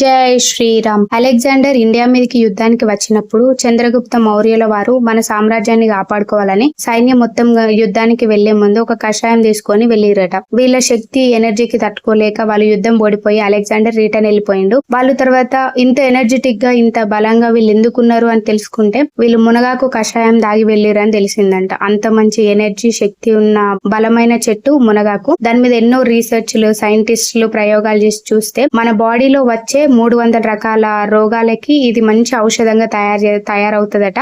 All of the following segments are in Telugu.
జై శ్రీరామ్. అలెగ్జాండర్ ఇండియా మీదకి యుద్ధానికి వచ్చినప్పుడు చంద్రగుప్త మౌర్యుల వారు మన సామ్రాజ్యాన్ని కాపాడుకోవాలని సైన్యం మొత్తం యుద్ధానికి వెళ్ళే ముందు ఒక కషాయం తీసుకొని వెళ్ళిరట. వీళ్ళ శక్తి ఎనర్జీకి తట్టుకోలేక వాళ్ళు యుద్ధం ఓడిపోయి అలెగ్జాండర్ రిటర్న్ వెళ్ళిపోయిండు. వాళ్ళు తర్వాత ఇంత ఎనర్జెటిక్గా ఇంత బలంగా వీళ్ళు ఎందుకున్నారు అని తెలుసుకుంటే వీళ్ళు మునగాకు కషాయం దాగి వెళ్ళిరు అని తెలిసిందంట. అంత మంచి ఎనర్జీ శక్తి ఉన్న బలమైన చెట్టు మునగాకు. దాని మీద ఎన్నో రీసెర్చ్లు సైంటిస్టులు ప్రయోగాలు చేసి చూస్తే మన బాడీలో వచ్చే మూడు వందల రకాల రోగాలకి ఇది మంచి ఔషధంగా తయారు తయారవుతుందట.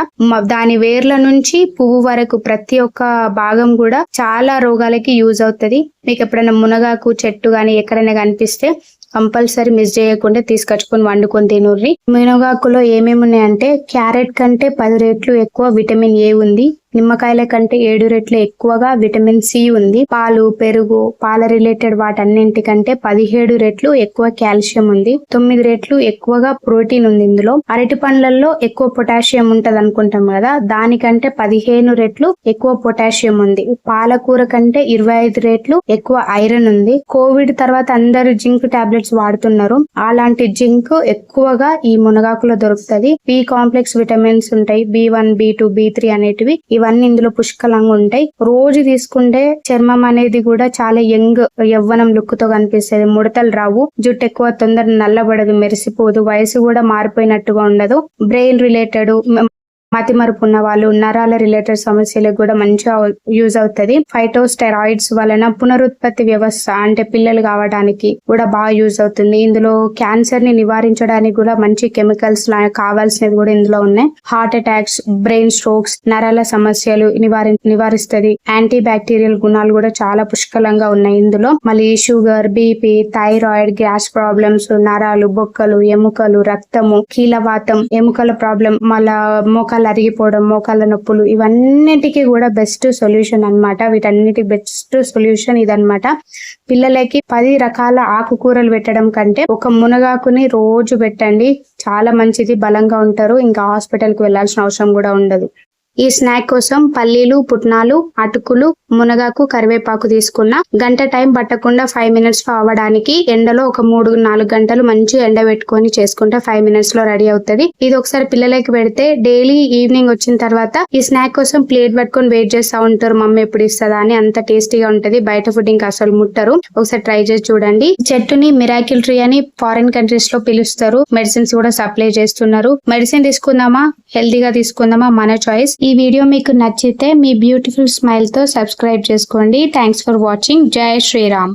దాని వేర్ల నుంచి పువ్వు వరకు ప్రతి ఒక్క భాగం కూడా చాలా రోగాలకి యూజ్ అవుతది. మీకు ఎప్పుడైనా మునగాకు చెట్టు గాని ఎక్కడైనా కనిపిస్తే కంపల్సరీ మిస్ చేయకుండా తీసుకొచ్చుకొని వండుకొని తినుర్రి. మునగాకులో ఏమేమి ఉన్నాయంటే క్యారెట్ కంటే పది రెట్లు ఎక్కువ విటమిన్ ఏ ఉంది. నిమ్మకాయల కంటే ఏడు రెట్లు ఎక్కువగా విటమిన్ సి ఉంది. పాలు పెరుగు పాల రిలేటెడ్ వాటన్నింటికంటే పదిహేడు రెట్లు ఎక్కువ కాల్షియం ఉంది. తొమ్మిది రెట్లు ఎక్కువగా ప్రోటీన్ ఉంది ఇందులో. అరటి పండ్లలో ఎక్కువ పొటాషియం ఉంటది అనుకుంటాం కదా దానికంటే పదిహేను రెట్లు ఎక్కువ పొటాషియం ఉంది. పాలకూర కంటే ఇరవై ఐదు రెట్లు ఎక్కువ ఐరన్ ఉంది. కోవిడ్ తర్వాత అందరూ జింక్ టాబ్లెట్స్ వాడుతున్నారు. అలాంటి జింక్ ఎక్కువగా ఈ మునగాకులో దొరుకుతది. బి కాంప్లెక్స్ విటమిన్స్ ఉంటాయి. B one B two B three అనేటివి ఇవన్నీ ఇందులో పుష్కలంగా ఉంటాయి. రోజు తీసుకుంటే చర్మం అనేది కూడా చాలా యంగ్ యవ్వనం లుక్తో కనిపిస్తుంది. ముడతలు రావు. జుట్టు ఎక్కువ తొందర నల్లబడదు మెరిసిపోదు. వయసు కూడా మారిపోయినట్టుగా ఉండదు. బ్రెయిన్ రిలేటెడ్ మతిమరుపు ఉన్న వాళ్ళు నరాల రిలేటెడ్ సమస్యలకు కూడా మంచిగా యూజ్ అవుతది. ఫైటోస్టెరాయిడ్స్ వలన పునరుత్పత్తి వ్యవస్థ అంటే పిల్లలు కావడానికి కూడా బాగా యూజ్ అవుతుంది. ఇందులో క్యాన్సర్ని నివారించడానికి కూడా మంచి కెమికల్స్ కావాల్సినవి కూడా ఇందులో ఉన్నాయి. హార్ట్ అటాక్స్ బ్రెయిన్ స్ట్రోక్స్ నరాల సమస్యలు నివారి నివారిస్తుంది. యాంటీ బ్యాక్టీరియల్ గుణాలు కూడా చాలా పుష్కలంగా ఉన్నాయి ఇందులో. మళ్ళీ sugar BP thyroid gas problems నరాలు బొక్కలు ఎముకలు రక్తము కీలవాతం ఎముకల ప్రాబ్లం మళ్ళా మోకాల అరిగిపోవడం మోకాళ్ళ నొప్పులు ఇవన్నిటికీ కూడా బెస్ట్ సొల్యూషన్ అన్నమాట. వీటన్నిటి బెస్ట్ సొల్యూషన్ ఇదనమాట పిల్లలకి పది రకాల ఆకుకూరలు పెట్టడం కంటే ఒక మునగాకుని రోజు పెట్టండి. చాలా మంచిది బలంగా ఉంటారు. ఇంకా హాస్పిటల్కి వెళ్ళాల్సిన అవసరం కూడా ఉండదు. ఈ స్నాక్ కోసం పల్లీలు పుట్నాలు అటుకులు మునగాకు కరివేపాకు తీసుకున్న గంట టైం పట్టకుండా ఫైవ్ మినిట్స్లో అవ్వడానికి ఎండలో ఒక మూడు నాలుగు గంటలు మంచి ఎండ పెట్టుకొని చేసుకుంటే ఫైవ్ మినిట్స్లో రెడీ అవుతుంది. ఇది ఒకసారి పిల్లలకి పెడితే డైలీ ఈవినింగ్ వచ్చిన తర్వాత ఈ స్నాక్ కోసం ప్లేట్ పట్టుకొని వెయిట్ చేస్తా ఉంటారు మమ్మీ ఎప్పుడు ఇస్తుందా? అని అంత టేస్టీగా ఉంటది. బయట ఫుడ్ ఇంకా అసలు ముట్టరు. ఒకసారి ట్రై చేసి చూడండి. చెట్టుని మిరాకిల్ ట్రీ అని ఫారిన్ కంట్రీస్లో పిలుస్తారు. మెడిసిన్స్ కూడా సప్లై చేస్తున్నారు. మెడిసిన్ తీసుకుందామా? హెల్దీగా తీసుకుందామా? మన చాయిస్. ఈ వీడియో మీకు నచ్చితే మీ బ్యూటిఫుల్ స్మైల్తో సబ్స్క్రైబ్ చేసుకోండి. థ్యాంక్స్ ఫర్ వాచింగ్ జై శ్రీరామ్